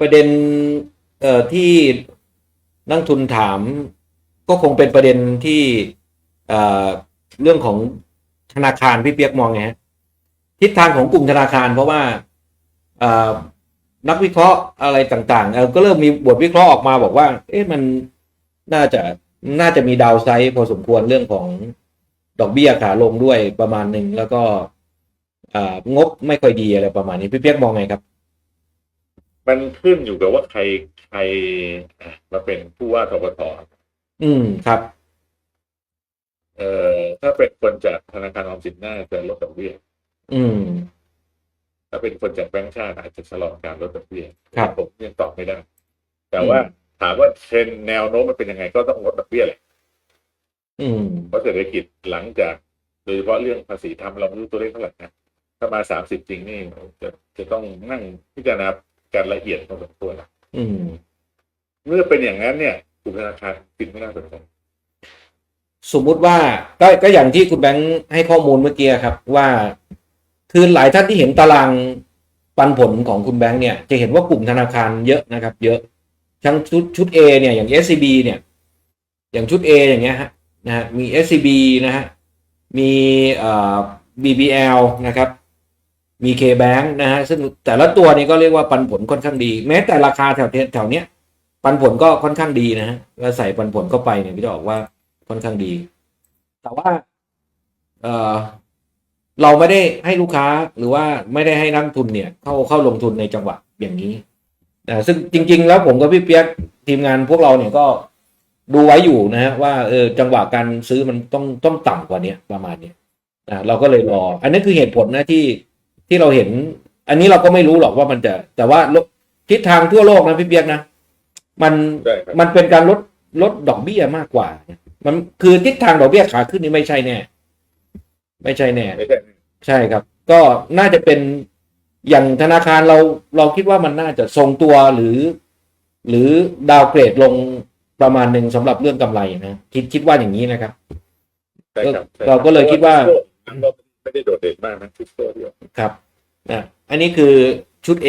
ประเด็นเอ่อที่นักทุนถามก็คงเป็นประเด็นที่เอ่อเรื่องของธนาคารพี่เปียกมองไงฮะทิศทางของกลุ่มธนาคาร เพราะว่าเอ่อนักวิเคราะห์อะไรต่างๆเออก็เริ่มมีบทวิเคราะห์ออกมาบอกว่า เอ๊ะมันน่าจะน่าจะมีดาวไซด์พอสมควรเรื่องของดอกเบี้ยขาลงด้วยประมาณหนึ่งแล้วก็ งบไม่ค่อยดีอะไรประมาณนี้พี่เปียกมองไงครับ มันขึ้นอยู่กับว่าใครใครอะมาเป็นผู้ว่าทบทอืมครับ เอ่อถ้าเป็นคนจากธนาคารออมสินน่าจะลดดอกเบี้ยอืม ถ้าเป็นคนจากแบงก์ชาติอาจจะชะลอการลดดอกเบี้ยครับผมยังตอบไม่ได้ แต่ว่าถามว่าเทรนด์แนวโน้มมันเป็นยังไงก็ต้องลดดอกเบี้ยแหละอืมเพราะเศรษฐกิจหลังจากโดยเฉพาะเรื่องภาษีทำเราไม่รู้ตัวเลขเท่าไหร่นะ ถ้ามาสามสิบจริงนี่จะจะต้องนั่งพิจารณาการละเอียดพอสมควรอืมเมื่อเป็นอย่างนั้นเนี่ยกลุ่มธนาคารกินไม่น่าสนใจสมมุติว่าก็ก็อย่างที่คุณแบงค์ให้ข้อมูลเมื่อกี้ครับว่าคือหลายท่านที่เห็นตารางปันผลของคุณแบงค์เนี่ยจะเห็นว่ากลุ่มธนาคารเยอะนะครับ เยอะทั้งชุดชุด A เนี่ยอย่าง SCB เนี่ย อย่างชุด A อย่างเงี้ยฮะนะฮะมี SCB นะฮะมีเอ่อ BBL นะครับ มี KBank นะฮะซึ่งแต่ละตัวนี้ก็เรียกว่าปันผลค่อนข้างดี แม้แต่ราคาแถวแถวเนี้ยปันผลก็ค่อนข้างดีนะฮะแล้วใส่ปันผลเข้าไปเนี่ยพี่จะบอกว่าค่อนข้างดี แต่ว่าเออเราไม่ได้ให้ลูกค้าหรือว่าไม่ได้ให้นักทุนเนี่ย เข้าเข้าลงทุนในจังหวะอย่างนี้นะซึ่งจริง ๆ แล้วผมกับพี่เปียกทีมงานพวกเราเนี่ยก็ดูไว้อยู่นะฮะว่าเออจังหวะการซื้อมันต้องต้องต่ำกว่าเนี้ยประมาณเนี้ยนะเราก็เลยรอ อันนี้คือเหตุผลนะที่ ที่เราเห็น อันนี้เราก็ไม่รู้หรอกว่ามันจะ แต่ว่าทิศทางทั่วโลกนะพี่เปียกนะมันใช่ครับมันเป็นการลดลดดอกเบี้ยมากกว่า มันคือทิศทางดอกเบี้ยขาขึ้นนี่ไม่ใช่แน่ ไม่ใช่แน่ไม่ใช่ใช่ครับ ก็น่าจะเป็นอย่างธนาคารเราเราคิดว่ามันน่าจะทรงตัวหรือ หรือดาวเกรดลงประมาณหนึ่งสำหรับเรื่องกำไรนะคิดคิดว่าอย่างนี้นะครับใช่ครับใช่เราก็เลยคิดว่าเราไม่ได้โดดเด่นมากนะทิสโก้เดียวครับ นะอันนี้คือชุด A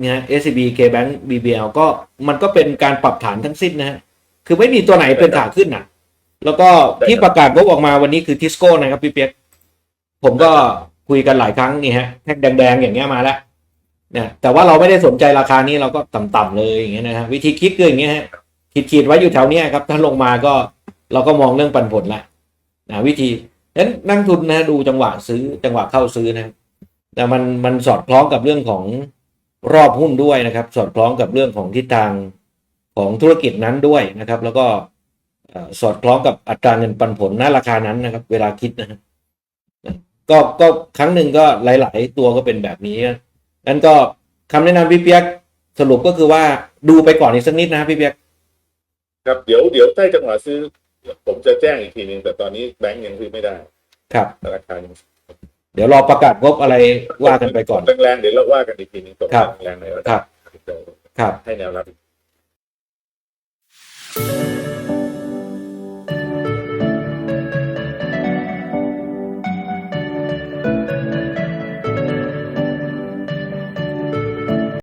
นะฮะ SCB KBank BBL ก็มันก็เป็นการปรับฐานทั้งสิ้นนะฮะคือไม่มีตัวไหนเป็นขาขึ้นนะแล้วก็ที่ประกาศงบออกมาวันนี้คือทิสโก้นะครับพี่เปียกผมก็คุยกันหลายครั้งนี่ฮะแท็กแดง ๆ อย่างเงี้ยมาแล้วเนี่ยแต่ว่าเราไม่ได้สนใจราคานี้เราก็ต่ำๆเลยอย่างเงี้ยนะฮะวิธีคิดคืออย่างเงี้ยฮะขีดๆไว้อยู่แถวเนี้ยครับถ้าลงมาก็เราก็มองเรื่องปันผลละนะวิธีนั้นนักทุนนะดูจังหวะซื้อจังหวะเข้าซื้อนะ แต่มันมันสอดคล้องกับเรื่องของรอบหุ้นด้วยนะครับ สอดคล้องกับเรื่องของทิศทางของธุรกิจนั้นด้วยนะครับ แล้วก็เอ่อสอดคล้องกับอัตราเงินปันผลณราคานั้นนะครับ เวลาคิดนะฮะก็ก็ครั้งหนึ่งก็หลาย ๆ ตัวก็เป็นแบบนี้นั้นก็คำแนะนำพี่เปียกสรุปก็คือว่าดูไปก่อนอีกสักนิดนะพี่เปียกครับเดี๋ยวเดี๋ยวใกล้จังหวะซื้อ ผมจะแจ้งอีกทีนึงแต่ตอนนี้แบงก์ยังซื้อไม่ได้ ครับธนาคารยัง เดี๋ยวรอประกาศงบอะไรว่ากันไปก่อน แรงๆเดี๋ยวเราว่ากันอีกทีหนึงตกครัแรงเลยครับ ครับ ให้แนวรับ